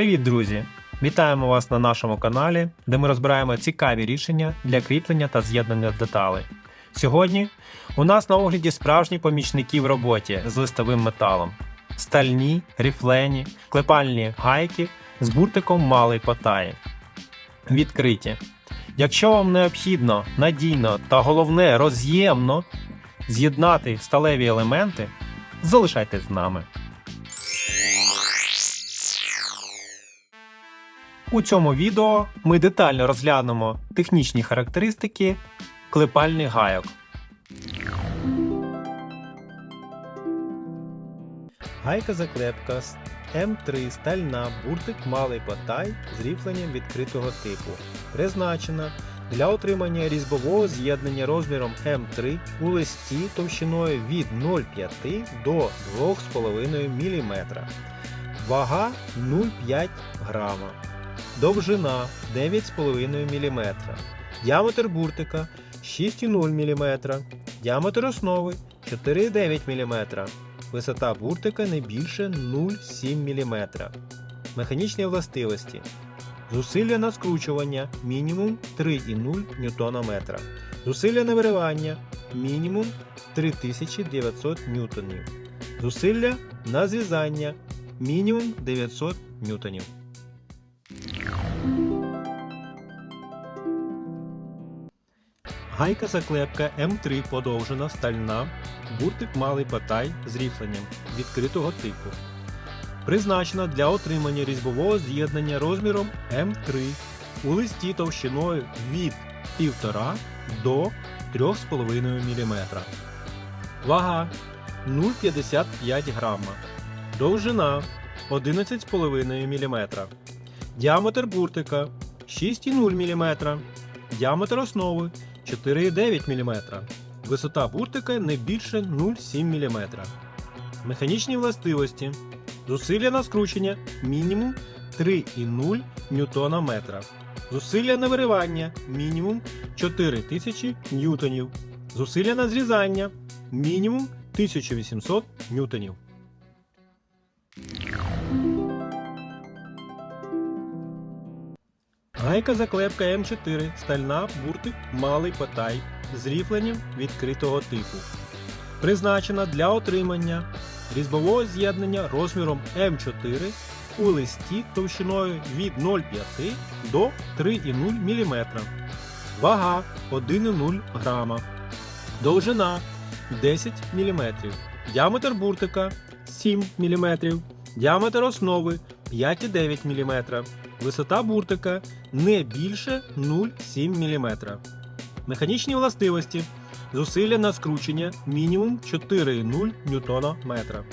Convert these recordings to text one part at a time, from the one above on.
Привіт, друзі! Вітаємо вас на нашому каналі, де ми розбираємо цікаві рішення для кріплення та з'єднання деталей. Сьогодні у нас на огляді справжні помічники в роботі з листовим металом: стальні, ріфлені, клепальні гайки з буртиком малої патаї. Відкриті. Якщо вам необхідно надійно та головне роз'ємно з'єднати сталеві елементи, залишайтесь з нами. У цьому відео ми детально розглянемо технічні характеристики клепальних гайок. Гайка заклепка з М3 стальна буртик малий патай з ріфленням відкритого типу. Призначена для отримання різьбового з'єднання розміром М3 у листі товщиною від 0,5 до 2,5 мм. Вага 0,5 грама. Довжина 9,5 мм. Діаметр буртика 6,0 мм. Діаметр основи 4,9 мм. Висота буртика не більше 0,7 мм. Механічні властивості. Зусилля на скручування мінімум 3,0 Нм. Зусилля на виривання мінімум 3900 ньютонів. Зусилля на зв'язання мінімум 900 ньютонів. Гайка заклепка М3 подовжена стальна, буртик малий патай з ріфленням відкритого типу. Призначена для отримання різьбового з'єднання розміром М3 у листі товщиною від 1,5 до 3,5 мм. Вага 0,55 грама. Довжина 11,5 мм. Діаметр буртика 6,0 мм. Діаметр основи 4,9 мм. Висота буртика не більше 0,7 мм. Механічні властивості. Зусилля на скручення мінімум 3,0 Нм. Зусилля на виривання мінімум 4000 ньютонів. Зусилля на зрізання мінімум 1800 ньютонів. Гайка заклепка М4 стальна буртик малий патай з ріфленням відкритого типу. Призначена для отримання різьбового з'єднання розміром М4 у листі товщиною від 0,5 до 3,0 мм. Вага 1,0 грама. Довжина 10 мм. Діаметр буртика 7 мм. Діаметр основи 5,9 мм. Висота буртика не більше 0,7 мм. Механічні властивості. Зусилля на скручення мінімум 4,0 Нм.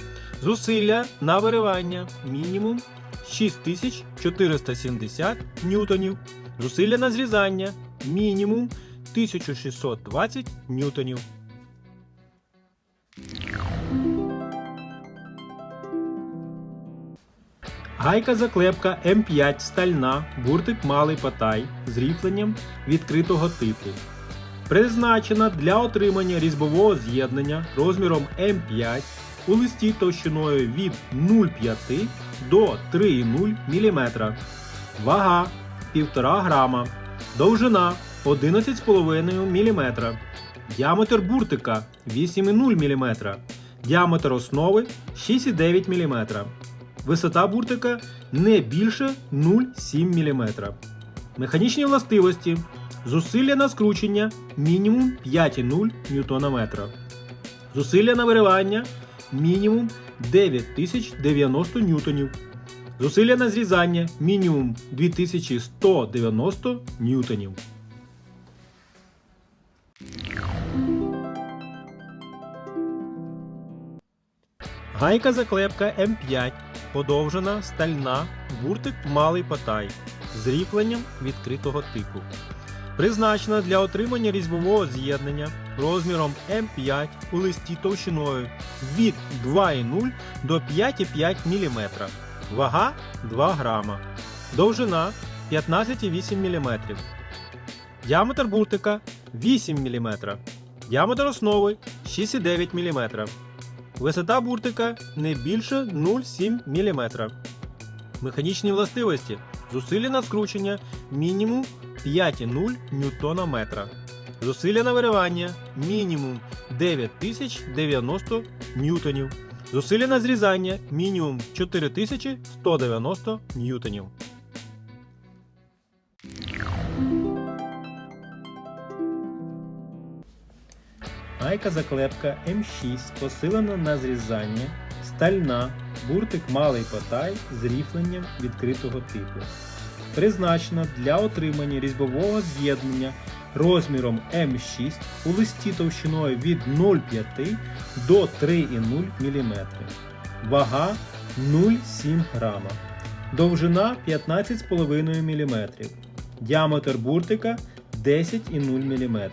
Зусилля на виривання мінімум 6470 ньютонів. Зусилля на зрізання мінімум 1620 ньютонів. Гайка заклепка М5 стальна, буртик малий патай з ріфленням відкритого типу. Призначена для отримання різьбового з'єднання розміром М5 у листі товщиною від 0,5 до 3,0 мм. Вага 1,5 грама. Довжина 11,5 мм. Діаметр буртика 8,0 мм. Діаметр основи 6,9 мм. Висота буртика не більше 0,7 мм. Механічні властивості. Зусилля на скручення мінімум 5,0 Нм. Зусилля на виривання мінімум 9090 ньютонів. Зусилля на зрізання мінімум 2190 ньютонів. Гайка заклепка М5 подовжена стальна буртик малий патай з ріфленням відкритого типу. Призначена для отримання різьбового з'єднання розміром М5 у листі товщиною від 2,0 до 5,5 мм. Вага 2 грама. Довжина 15,8 мм. Діаметр буртика 8 мм. Діаметр основи 6,9 мм. Висота буртика не більше 0,7 мм. Механічні властивості. Зусилля на скручення мінімум 5,0 ньютона метра. Зусилля на виривання мінімум 9090 ньютонів. Зусилля на зрізання мінімум 4190 ньютонів. Гайка заклепка М6 посилена на зрізання, стальна, буртик малий потай з ріфленням відкритого типу. Призначена для отримання різьбового з'єднання розміром М6 у листі товщиною від 0,5 до 3,0 мм. Вага 0,7 грама. Довжина 15,5 мм. Діаметр буртика 10,0 мм.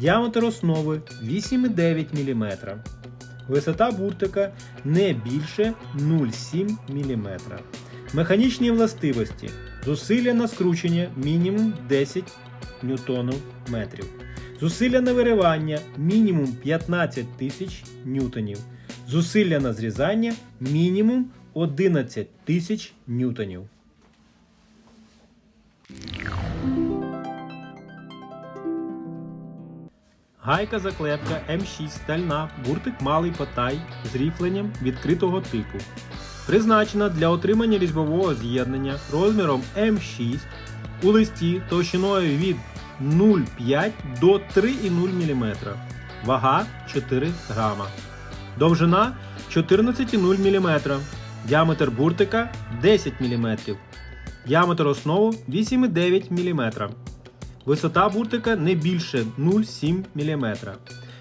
Діаметр основи 8,9 мм. Висота буртика не більше 0,7 мм. Механічні властивості. Зусилля на скручення мінімум 10 ньютонів метрів. Зусилля на виривання мінімум 15 тисяч ньютонів. Зусилля на зрізання мінімум 11 тисяч ньютонів. Гайка заклепка М6 стальна, буртик малий потай з ріфленням відкритого типу. Призначена для отримання різьбового з'єднання розміром М6 у листі товщиною від 0,5 до 3,0 мм. Вага 4 грама. Довжина 14,0 мм. Діаметр буртика 10 мм. Діаметр основу 8,9 мм. Висота буртика не більше 0,7 мм.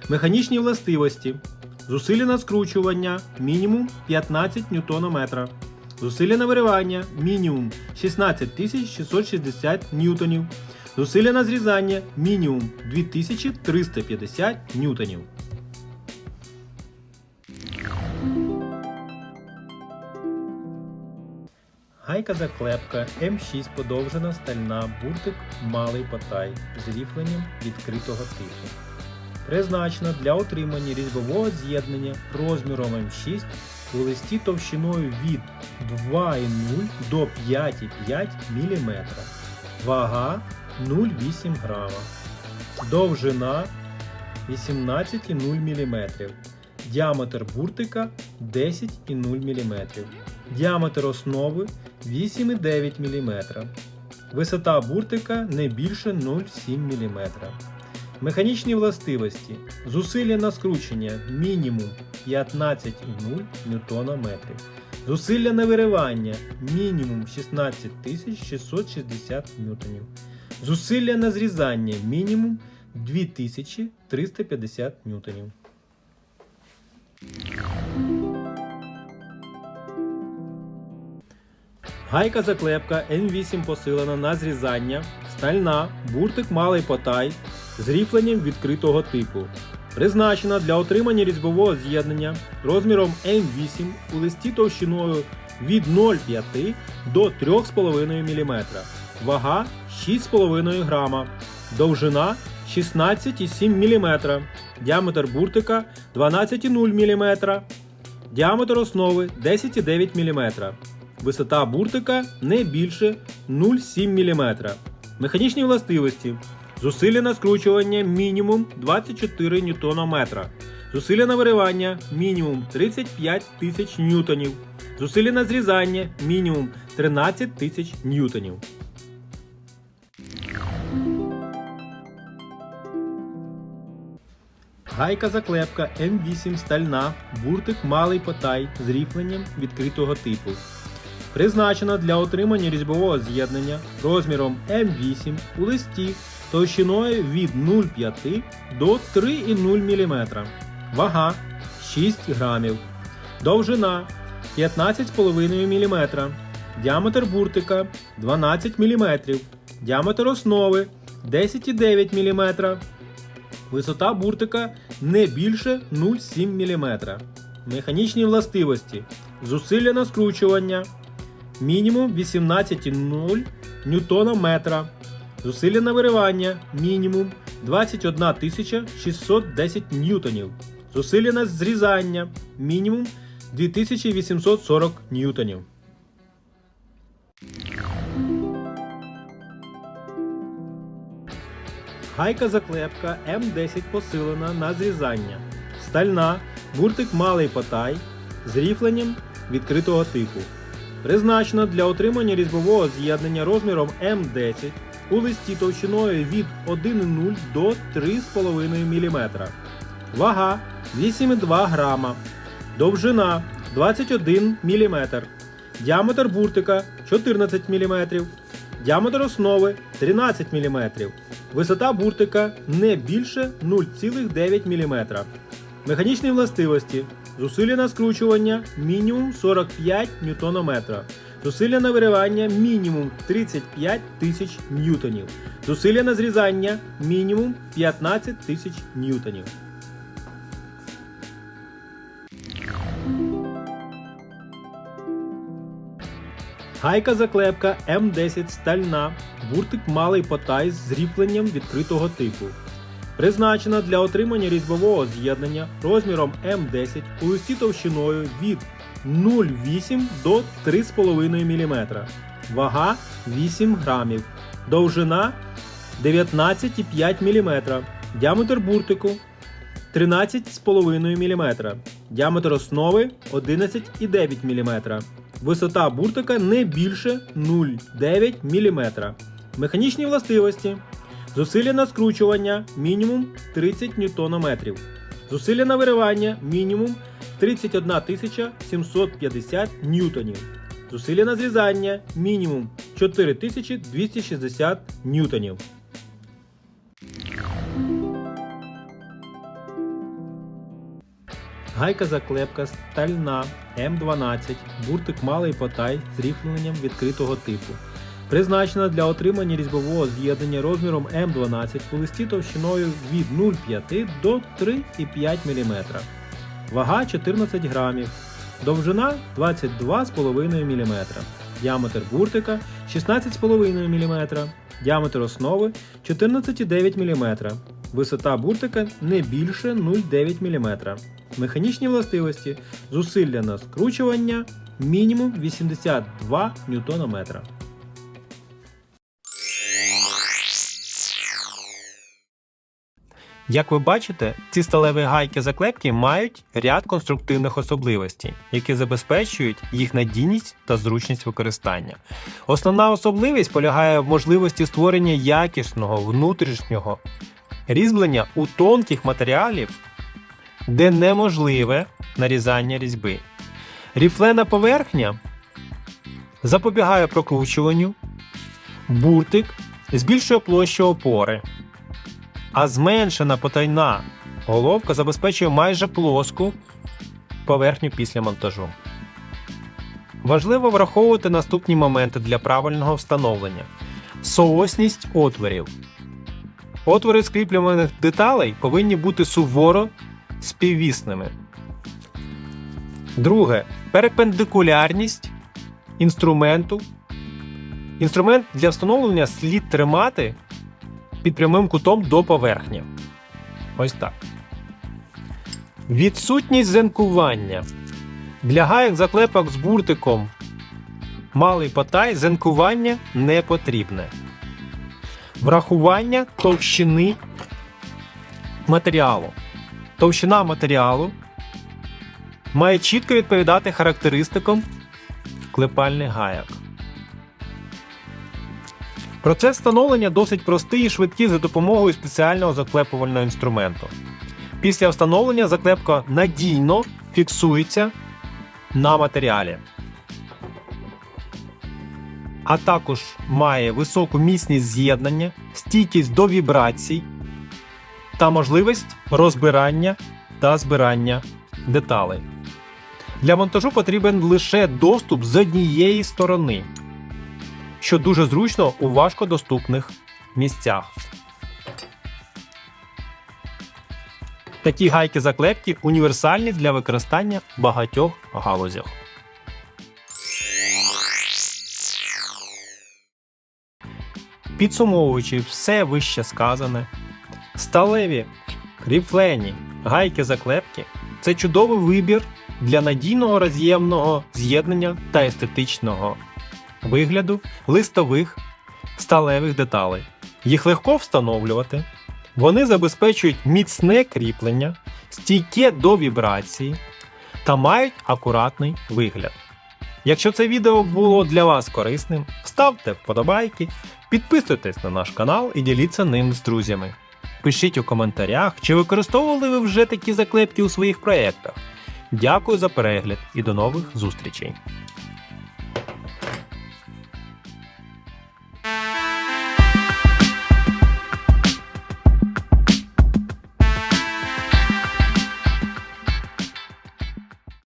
Механічні властивості. Зусилля на скручування мінімум 15 Нм. Зусилля на виривання мінімум 16660 ньютонів. Зусилля на зрізання мінімум 2350 ньютонів. Гайка заклепка М6 подовжена стальна буртик малий потай з ріфленням відкритого типу. Призначена для отримання різьбового з'єднання розміром М6 у листі товщиною від 2,0 до 5,5 мм. Вага 0,8 грама. Довжина 18,0 мм. Діаметр буртика 10,0 мм. Діаметр основи 8,9 мм. Висота буртика не більше 0,7 мм. Механічні властивості. Зусилля на скручення мінімум 15,0 Нм. Зусилля на виривання мінімум 16660 Н. Зусилля на зрізання мінімум 2350 Н. Гайка заклепка М8 посилена на зрізання, стальна, буртик малий потай з ріфленням відкритого типу. Призначена для отримання різьбового з'єднання розміром М8 у листі товщиною від 0,5 до 3,5 мм. Вага 6,5 грама. Довжина 16,7 мм. Діаметр буртика 12,0 мм. Діаметр основи 10,9 мм. Висота буртика не більше 0,7 мм. Механічні властивості. Зусилля на скручування мінімум 24 Нм. Зусилля на виривання мінімум 35 тисяч ньютонів. Зусилля на зрізання мінімум 13 тисяч ньютонів. Гайка заклепка М8 стальна, буртик малий потай з ріфленням відкритого типу. Призначена для отримання різьбового з'єднання розміром М8 у листі товщиною від 0,5 до 3,0 мм. Вага 6 грамів. Довжина 15,5 мм. Діаметр буртика 12 мм. Діаметр основи 10,9 мм. Висота буртика не більше 0,7 мм. Механічні властивості. Зусилля на скручування мінімум 18,0 ньютона-метра. Зусилля на виривання мінімум 21 610 ньютонів. Зусилля на зрізання мінімум 2840 ньютонів. Гайка заклепка М10 посилена на зрізання. Стальна. Гуртик малий потай з ріфленням відкритого типу. Призначена для отримання різьбового з'єднання розміром М10 у листі товщиною від 1,0 до 3,5 мм. Вага 8,2 грама. Довжина 21 мм. Діаметр буртика 14 мм. Діаметр основи 13 мм. Висота буртика не більше 0,9 мм. Механічні властивості. Зусилля на скручування мінімум 45 Нм. Зусилля на виривання мінімум 35 тисяч ньютонів. Зусилля на зрізання мінімум 15 тисяч ньютонів. Гайка заклепка М10 стальна, буртик малий потай з зріпленням відкритого типу. Призначена для отримання різьбового з'єднання розміром М10 у листі товщиною від 0,8 до 3,5 мм. Вага 8 грамів. Довжина 19,5 мм. Діаметр буртику 13,5 мм. Діаметр основи 11,9 мм. Висота буртика не більше 0,9 мм. Механічні властивості. Зусилля на скручування мінімум 30 Нм. Зусилля на виривання мінімум 31 750 ньютонів. Зусилля на зрізання мінімум 4260 ньютонів. Гайка заклепка стальна М12, буртик малий потай з ріфленням відкритого типу. Призначена для отримання різьбового з'єднання розміром М12 у листі товщиною від 0,5 до 3,5 мм. Вага 14 грамів. Довжина 22,5 мм. Діаметр буртика 16,5 мм. Діаметр основи 14,9 мм. Висота буртика не більше 0,9 мм. Механічні властивості. Зусилля на скручування мінімум 82 Нм. Як ви бачите, ці сталеві гайки заклепки мають ряд конструктивних особливостей, які забезпечують їх надійність та зручність використання. Основна особливість полягає в можливості створення якісного внутрішнього різьблення у тонких матеріалів, де неможливе нарізання різьби. Ріфлена поверхня запобігає прокручуванню, буртик збільшує площу опори а зменшена потайна головка забезпечує майже плоску поверхню після монтажу. Важливо враховувати наступні моменти для правильного встановлення: соосність отворів. Отвори скріплюваних деталей повинні бути суворо співвісними. Друге перпендикулярність інструменту. Інструмент для встановлення слід тримати під прямим кутом до поверхні. Ось так. Відсутність зенкування. Для гайок заклепок з буртиком малий потай зенкування не потрібне. Врахування товщини матеріалу. Товщина матеріалу має чітко відповідати характеристикам клепальних гаяк. Процес встановлення досить простий і швидкий за допомогою спеціального заклепувального інструменту. Після встановлення заклепка надійно фіксується на матеріалі, а також має високу міцність з'єднання, стійкість до вібрацій та можливість розбирання та збирання деталей. Для монтажу потрібен лише доступ з однієї сторони що дуже зручно у важкодоступних місцях. Такі гайки заклепки універсальні для використання в багатьох галузях. Підсумовуючи все вище сказане, сталеві, кріплені, гайки заклепки це чудовий вибір для надійного роз'ємного з'єднання та естетичного вигляду листових сталевих деталей. Їх легко встановлювати, Вони забезпечують міцне кріплення, стійке до вібрації та мають акуратний вигляд. Якщо це відео було для вас корисним, ставте вподобайки, підписуйтесь на наш канал і діліться ним з друзями. Пишіть у коментарях, чи використовували ви вже такі заклепки у своїх проєктах. Дякую за перегляд і до нових зустрічей!